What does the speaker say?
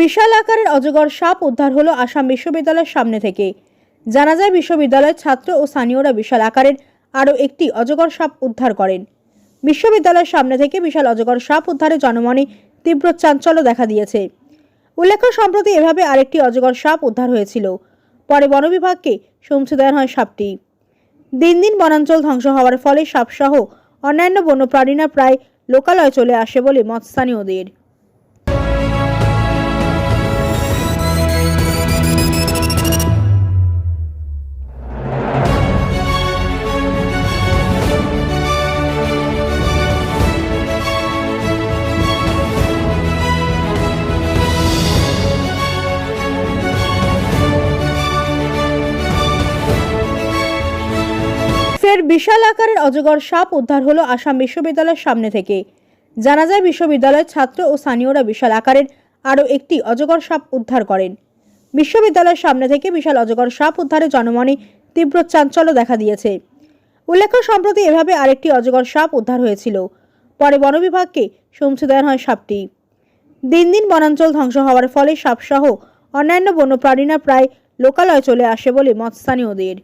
বিশাল আকারের অজগর সাপ উদ্ধার হলো আসাম বিশ্ববিদ্যালয়ের সামনে থেকে। জানা যায়, বিশ্ববিদ্যালয়ের ছাত্র ও স্থানীয়রা বিশাল আকারের আরও একটি অজগর সাপ উদ্ধার করেন। বিশ্ববিদ্যালয়ের সামনে থেকে বিশাল অজগর সাপ উদ্ধারে জনমনে তীব্র চাঞ্চল্য দেখা দিয়েছে। উল্লেখ্য, সম্প্রতি এভাবে আরেকটি অজগর সাপ উদ্ধার হয়েছিল। পরে বন বিভাগকে সমসে দেওয়া হয় সাপটি। দিন দিন বনাঞ্চল ধ্বংস হওয়ার ফলে সাপসহ অন্যান্য বন্যপ্রাণীরা প্রায় লোকালয়ে চলে আসে বলে মত স্থানীয়দের। ফের বিশাল আকারের অজগর সাপ উদ্ধার হলো আসাম বিশ্ববিদ্যালয়ের সামনে থেকে। জানা যায়, বিশ্ববিদ্যালয়ের ছাত্র ও স্থানীয়রা বিশাল আকারের আরও একটি অজগর সাপ উদ্ধার করেন। বিশ্ববিদ্যালয়ের সামনে থেকে বিশাল অজগর সাপ উদ্ধারে জনমনে তীব্র চাঞ্চল্য দেখা দিয়েছে। উল্লেখ্য, সম্প্রতি এভাবে আরেকটি অজগর সাপ উদ্ধার হয়েছিল। পরে বন বিভাগকে সমসে দেওয়া হয় সাপটি। দিন দিন বনাঞ্চল ধ্বংস হওয়ার ফলে সাপসহ অন্যান্য বন্যপ্রাণীরা প্রায় লোকালয় চলে আসে বলে মত স্থানীয়দের